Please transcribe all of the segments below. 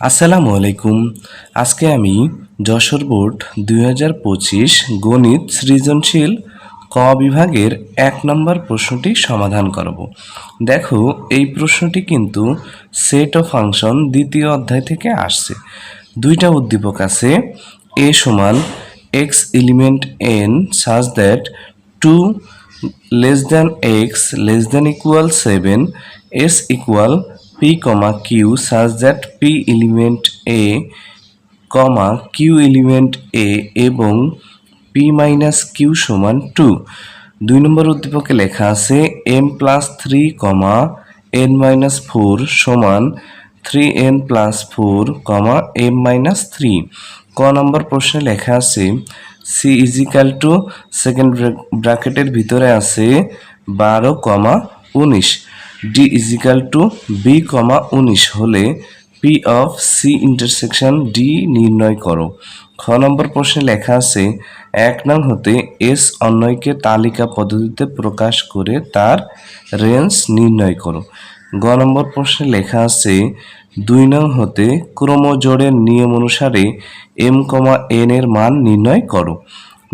আসসালামু আলাইকুম। আজকে আমি যশোর বোর্ড দুই হাজার পঁচিশ গণিত সৃজনশীল ক বিভাগের এক নম্বর প্রশ্নটি সমাধান করব। দেখো, এই প্রশ্নটি কিন্তু সেট ও ফাংশন দ্বিতীয় অধ্যায় থেকে আসছে। দুইটা উদ্দীপক আছে এ সমান x element N such that two less than x less than equal seven S equal q such that p element A comma q element A এবং পি মাইনাস কিউ সমান টু দুই নম্বর উদ্দীপকে লেখা আছে m plus three comma n minus four সমান three n plus four comma m minus three ক নম্বর প্রশ্নে লেখা আছে সি ইজিক্যাল টু সেকেন্ড ব্র্যাকেটের ভিতরে আছে বারো কমা উনিশ। D equal to B comma উনিশ হলে P of C intersection D নির্ণয় করো। খ নম্বর প্রশ্নে লেখা আছে, এক নং হতে এস অন্যয়কে তালিকা পদ্ধতিতে প্রকাশ করে তার রেঞ্জ নির্ণয় করো। গ নম্বর প্রশ্নে লেখা আছে, দুই নং হতে ক্রমজোড়ের নিয়ম অনুসারে এম কমা এন এর মান নির্ণয় করো।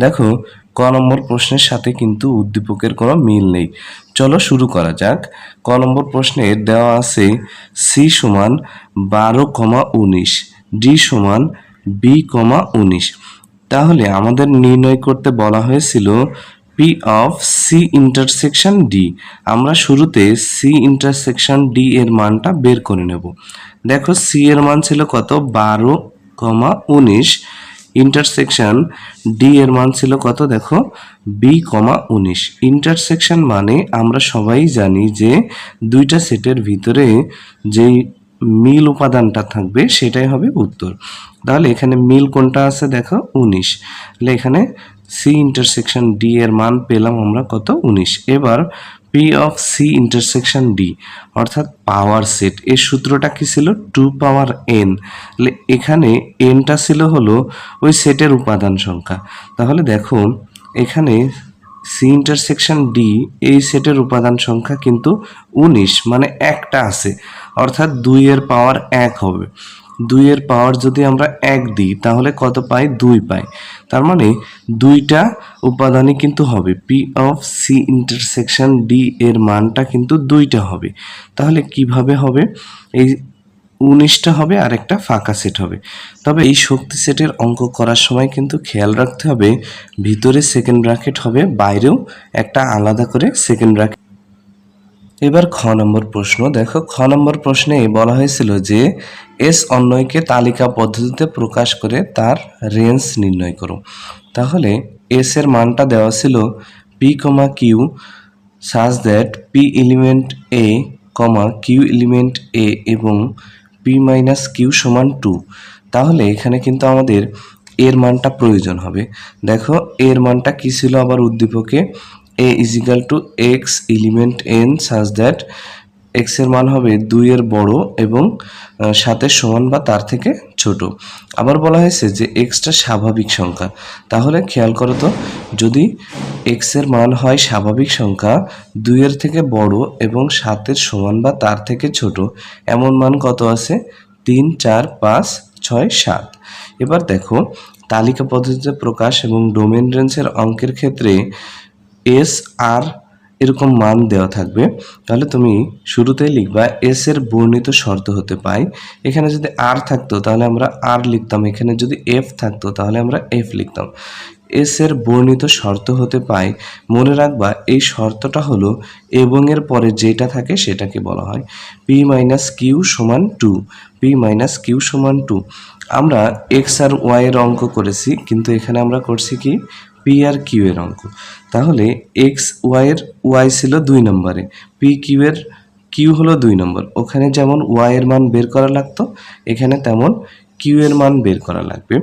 দেখো ক নম্বর প্রশ্নের সাথে কিন্তু উদ্দীপকের কোনো মিল নেই। চলো শুরু করা যাক। ক নম্বর প্রশ্নে দেওয়া আছে সি সমান বারো কমা উনিশ, ডি সমান বি কমা উনিশ। তাহলে আমাদের নির্ণয় করতে বলা হয়েছিল P of C intersection D আমরা শুরুতে সি ইন্টারসেকশন ডি এর মানটা বের করে নেব। দেখো সি এর মান ছিল কত? বারো কমা উনিশ। ইন্টারসেকশন ডি এর মান ছিল কত? দেখো বি কমা উনিশ। ইন্টারসেকশন মানে আমরা সবাই জানি যে দুইটা সেটের ভিতরে যেই মিল উপাদানটা থাকবে সেটাই হবে উত্তর। তাহলে এখানে মিল কোনটা আছে? দেখো, উনিশ। তাহলে এখানে সি ইন্টারসেকশন ডি এর মান পেলাম আমরা কত? উনিশ। এবার P of C intersection D অর্থাৎ পাওয়ার সেট এর সূত্রটা কি ছিল? টু পাওয়ার এন এখানে এনটা ছিল হলো ওই সেটের উপাদান সংখ্যা। তাহলে দেখো এখানে সি ইন্টারসেকশন ডি এই সেটের উপাদান সংখ্যা কিন্তু উনিশ মানে একটা আছে। অর্থাৎ দুইয়ের পাওয়ার এক হবে। দুইয়ের পাওয়ার যদি আমরা এক দিই, তাহলে কত পাই? দুই পাই। তার মানে দুইটা উপাদানই কিন্তু হবে। P of C intersection D এর মানটা কিন্তু দুইটা হবে। তাহলে কীভাবে হবে? এই উনিশটা হবে আর একটা ফাঁকা সেট হবে। তবে এই শক্তি সেটের অঙ্ক করার সময় কিন্তু খেয়াল রাখতে হবে, ভিতরে সেকেন্ড ব্র্যাকেট হবে, বাইরেও একটা আলাদা করে সেকেন্ড ব্র্যাকেট এবার খ নম্বর প্রশ্ন। দেখো, খ নম্বর প্রশ্নে বলা হয়েছিল যে, এস অন্যয়কে তালিকা পদ্ধতিতে প্রকাশ করে তার রেঞ্জ নির্ণয় করো। তাহলে এস এর মানটা দেওয়া ছিল p comma q such that p element A comma q element A এবং পি মাইনাস কিউ সমান টু তাহলে এখানে কিন্তু আমাদের এর মানটা প্রয়োজন হবে। দেখো, এর মানটা কী ছিল আবার উদ্দীপকে? A equal to x element N such that এক্সের মান হবে দুইয়ের বড় এবং সাতের সমান বা তার থেকে ছোট। আবার বলা হয়েছে যে এক্সটা স্বাভাবিক সংখ্যা। তাহলে খেয়াল করো তো, যদি এক্সের মান হয় স্বাভাবিক সংখ্যা দুইয়ের থেকে বড় এবং সাতের সমান বা তার থেকে ছোট, এমন মান কত আছে? তিন, চার, পাঁচ, ছয়, সাত। এবার দেখো, তালিকা পদ্ধতিতে প্রকাশ এবং ডোমেন রেঞ্জের অঙ্কের ক্ষেত্রে এস আর এরকম মান দেওয়া থাকবে। তাহলে তুমি শুরুতেই লিখবা এস এর বর্ণিত শর্ত হতে পাই এখানে যদি আর থাকতো তাহলে আমরা আর লিখতাম। এখানে যদি এফ থাকতো তাহলে আমরা এফ লিখতাম। এস এর বর্ণিত শর্ত হতে পাই মনে রাখবা, এই শর্তটা হলো এবং এর পরে যেটা থাকে সেটাকে বলা হয় পি মাইনাস কিউ সমান টু পি মাইনাস কিউ সমান টু আমরা এক্স আর ওয়াই এর অঙ্ক করেছি, কিন্তু এখানে আমরা করছি কি? পি আর কিউ এর অঙ্ক। তাহলে এক্স ওয়াই এর ওয়াই ছিল দুই নম্বরে। পি কিউ এর কিউ হলো দুই নম্বর। ওখানে যেমন ওয়াই এর মান বের করা লাগতো, এখানে তেমন কিউ এর মান বের করা লাগবে।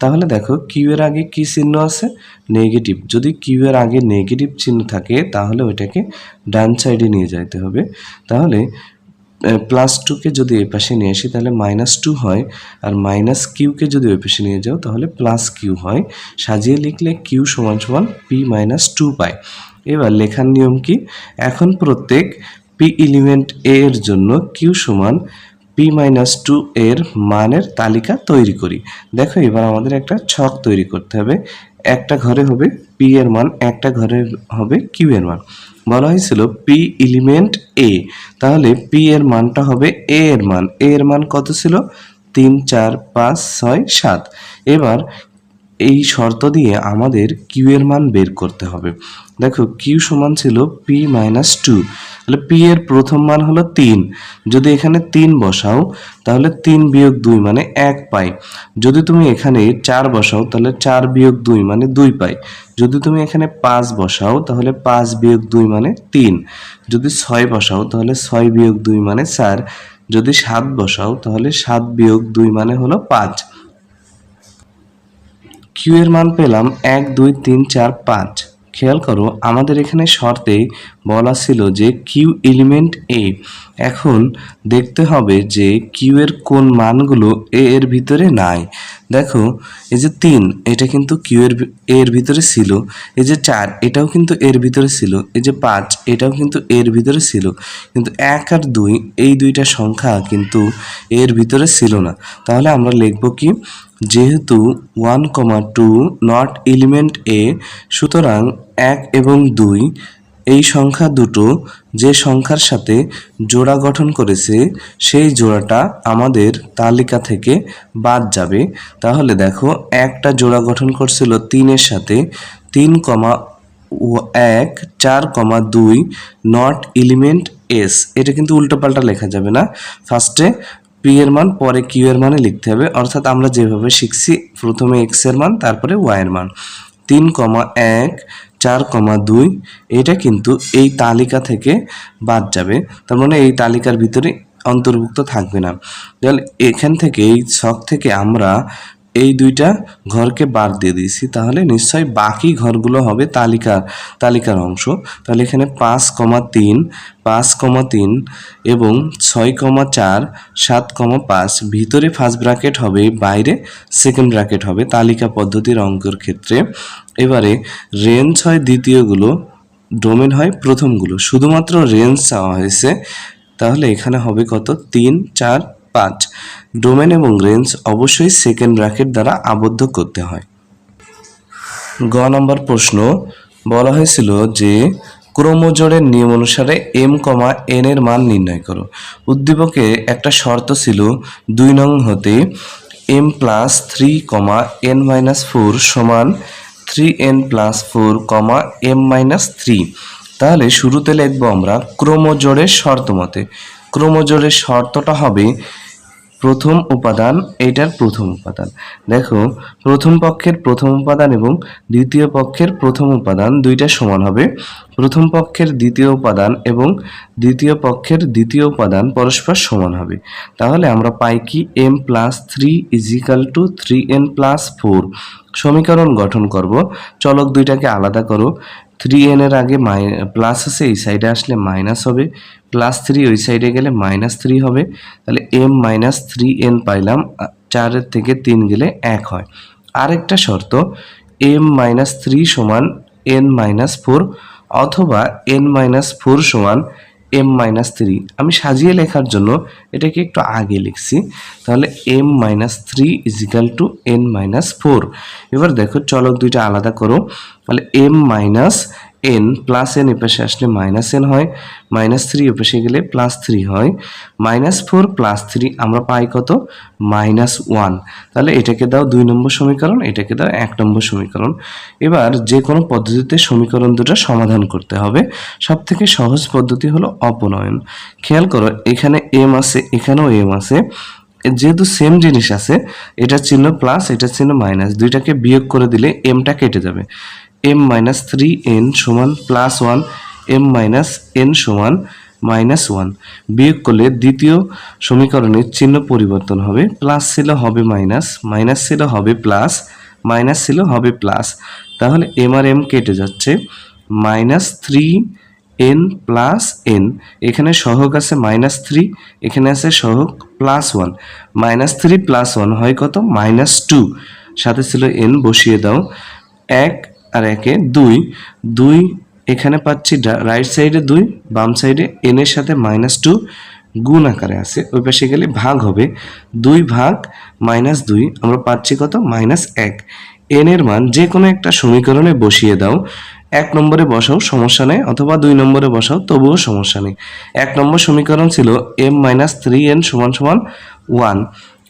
তাহলে দেখো কিউ এর আগে কি চিহ্ন আছে? নেগেটিভ যদি কিউ এর আগে নেগেটিভ চিহ্ন থাকে, তাহলে ওইটাকে ডান সাইডে নিয়ে যাইতে হবে। তাহলে প্লাস টুকে যদি এ পাশে নিয়ে আসি, তাহলে মাইনাস টু হয়। আর মাইনাস কিউকে যদি ওই পাশে নিয়ে যাও, তাহলে প্লাস কিউ হয়। সাজিয়ে লিখলে কিউ সমান সমান পি মাইনাস টু পায় এবার লেখার নিয়ম কি? এখন প্রত্যেক পি এলিমেন্ট এর জন্য কিউ সমান পি মাইনাস টু এর মানের তালিকা তৈরি করি। দেখো, এবার আমাদের একটা ছক তৈরি করতে হবে। একটা ঘরে হবে পি এর মান, একটা ঘরে হবে কিউ এর মান। বলা হয়েছিল পি এলিমেন্ট এ তাহলে পি এর মানটা হবে এ এর মান। এ এর মান কত ছিল? তিন, চার, পাঁচ, ছয়, সাত। এবার এই শর্ত দিয়ে আমাদের কিউ এর মান বের করতে হবে। দেখো কিউ সমান ছিল পি মাইনাস টু তাহলে পি এর প্রথম মান হলো তিন। যদি এখানে তিন বসাও, তাহলে তিন বিয়োগ দুই মানে এক পাই। যদি তুমি এখানে চার বসাও, তাহলে চার বিয়োগ দুই মানে দুই পাই। যদি তুমি এখানে পাঁচ বসাও, তাহলে পাঁচ বিয়োগ দুই মানে তিন। যদি ছয় বসাও, তাহলে ছয় বিয়োগ দুই মানে চার। যদি সাত বসাও, তাহলে সাত বিয়োগ দুই মানে হলো পাঁচ। কিউ এর মান পেলাম এক, দুই, তিন, চার, পাঁচ। খেয়াল করো, আমাদের এখানে শর্তে বলা ছিল যে কিউ এলিমেন্ট এ। এখন দেখতে হবে যে কিউ এর কোন মানগুলো এ এর ভিতরে নাই। দেখো, এই যে তিন, এটা কিন্তু কিউ এর এর ভিতরে ছিল। এই যে চার, এটাও কিন্তু এর ভিতরে ছিল। এই যে পাঁচ, এটাও কিন্তু এর ভিতরে ছিল। কিন্তু এক আর দুই, এই দুইটা সংখ্যা কিন্তু এর ভিতরে ছিল না। তাহলে আমরা লিখব কি, যেহেতু one comma two not element A সুতরাং এক এবং দুই এই সংখ্যা দুটো যে সংখ্যার সাথে জোড়া গঠন করেছে, সেই জোড়াটা আমাদের তালিকা থেকে বাদ যাবে। তাহলে দেখো, একটা জোড়া গঠন করছিল তিনের সাথে, তিন কমা এক, চার কমা দুই নট এলিমেন্ট এস এটা কিন্তু উল্টোপাল্টা লেখা যাবে না। ফার্স্টে পি এর মান, পরে কিউ এর মানে লিখতে হবে। অর্থাৎ আমরা যেভাবে শিখছি, প্রথমে এক্সের মান, তারপরে ওয়াই এর মান। তিন কমা এক চার কমা দুই এটা কিন্তু এই তালিকা থেকে বাদ যাবে। তার মানে এই তালিকার ভিতরে অন্তর্ভুক্ত থাকবে না। এখান থেকে এই ছক থেকে আমরা এই দুইটা ঘরকে বাদ দিয়ে দিয়েছি। তাহলে নিশ্চয়ই বাকি ঘরগুলো হবে তালিকার তালিকার অংশ। তাহলে এখানে পাঁচ কমা তিন, পাঁচ কমা তিন এবং ছয় কমা চার, সাত কমা পাঁচ। ভিতরে ফার্স্ট ব্র্যাকেট হবে, বাইরে সেকেন্ড ব্র্যাকেট হবে তালিকা পদ্ধতির অঙ্কের ক্ষেত্রে। এবারে রেঞ্জ হয় দ্বিতীয়গুলো ডোমেন হয় প্রথমগুলো। শুধুমাত্র রেঞ্জ চাওয়া হয়েছে। তাহলে এখানে হবে কত? তিন, চার পাঁচ ডোমেন এবং রেঞ্জ অবশ্যই সেকেন্ড ব্র্যাকেট দ্বারা আবদ্ধ করতে হয়। গ নম্বর প্রশ্ন, বলা হয়েছিল যে ক্রোমোজোড়ের নিয়ম অনুসারে এম কমা এন এর মান নির্ণয় করো। উদ্দীপকে একটা শর্ত ছিল, দুই নং হতে m plus three comma n minus four সমান three n plus four comma m minus three তাহলে শুরুতে লিখব আমরা ক্রোমোজোড়ের শর্ত মতে ক্রোমোজোড়ের শর্তটা হবে প্রথম উপাদান, এটার প্রথম উপাদান। দেখো, প্রথম পক্ষের প্রথম উপাদান এবং দ্বিতীয় পক্ষের প্রথম উপাদান দুইটা সমান হবে। প্রথম পক্ষের দ্বিতীয় উপাদান এবং দ্বিতীয় পক্ষের দ্বিতীয় উপাদান পরস্পর সমান হবে। তাহলে আমরা পাই কি? M plus three equal to three n plus four সমীকরণ গঠন করব। চলক দুইটাকে আলাদা করো। থ্রি এনের আগে মাই প্লাস আছে, এই সাইডে আসলে মাইনাস হবে। প্লাস থ্রি ওই সাইডে গেলে মাইনাস থ্রি হবে। তাহলে এম মাইনাস থ্রি এন পাইলাম চারের থেকে তিন গেলে এক হয়। আরেকটা শর্ত এম মাইনাস থ্রি সমান এন মাইনাস ফোর অথবা এন মাইনাস ফোর সমান এম মাইনাস থ্রি আমি সাজিয়ে লেখার জন্য এটাকে একটু আগে লিখছি। তাহলে m minus three equal to n minus four এবার দেখো চলক দুইটা আলাদা করো। তাহলে m minus n plus n এপাশে আসলে মাইনাস এন হয় মাইনাস থ্রি এপাশে গেলে প্লাস থ্রি হয় মাইনাস ফোর প্লাস থ্রি আমরা পাই কত? মাইনাস ওয়ান তাহলে এটাকে দাও দুই নম্বর সমীকরণ, এটাকে দাও এক নম্বর সমীকরণ। এবার যে কোনো পদ্ধতিতে সমীকরণ দুটো সমাধান করতে হবে। সব থেকে সহজ পদ্ধতি হলো অপনয়ন। খেয়াল করো, এখানে এম আছে, এখানেও এম আছে। যেহেতু সেম জিনিস আছে, এটা চিহ্ন প্লাস এটা চিহ্ন মাইনাস দুইটাকে বিয়োগ করে দিলে এমটা কেটে যাবে। এম মাইনাস থ্রি এন সমান plus one m minus n সমান মাইনাস ওয়ান বিয়োগ করলে দ্বিতীয় সমীকরণের চিহ্ন পরিবর্তন হবে। প্লাস ছিল হবে মাইনাস মাইনাস ছিল হবে প্লাস মাইনাস ছিল হবে প্লাস তাহলে এম আর এম কেটে যাচ্ছে। Minus three n plus n এখানে সহগ আছে মাইনাস থ্রি এখানে আছে সহগ plus one minus three plus one হয় কত? মাইনাস টু সাথে ছিল এন বসিয়ে দাও। এক আর একে দুই। দুই এখানে পাচ্ছি রাইট সাইডে দুই, বাম সাইডে এন এর সাথে মাইনাস টু গুণ আকারে আছে। ওই পাশে গেলে ভাগ হবে। দুই ভাগ মাইনাস দুই, আমরা পাচ্ছি কত? মাইনাস এক। এন এর মান যে কোনো একটা সমীকরণে বসিয়ে দাও। এক নম্বরে বসাও, সমস্যা নেই। অথবা দুই নম্বরে বসাও, তবুও সমস্যা নেই। এক নম্বর সমীকরণ ছিল এম মাইনাস থ্রি এন সমান সমান ওয়ান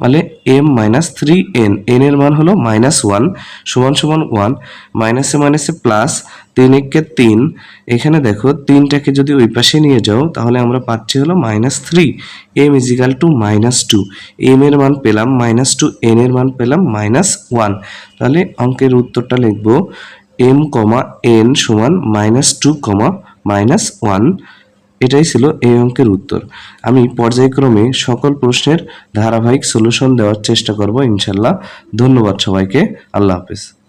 তাহলে m minus three n n এর মান হলো মাইনাস ওয়ান সমান সমান ওয়ান মাইনাসে মাইনাসে প্লাস তিন একে তিন। এখানে দেখো, তিনটাকে যদি ওই পাশে নিয়ে যাও, তাহলে আমরা পাচ্ছি হলো minus three m equal to minus two m এর মান পেলাম মাইনাস টু এন এর মান পেলাম মাইনাস ওয়ান তাহলে অঙ্কের উত্তরটা লিখব এম কমা এন সমান minus two comma minus one এটাই ছিল এই অঙ্কের উত্তর। আমি পর্যায়ক্রমে সকল প্রশ্নের ধারাবাহিক সলিউশন দেওয়ার চেষ্টা করব, ইনশাল্লাহ। ধন্যবাদ সবাইকে। আল্লাহ হাফেজ।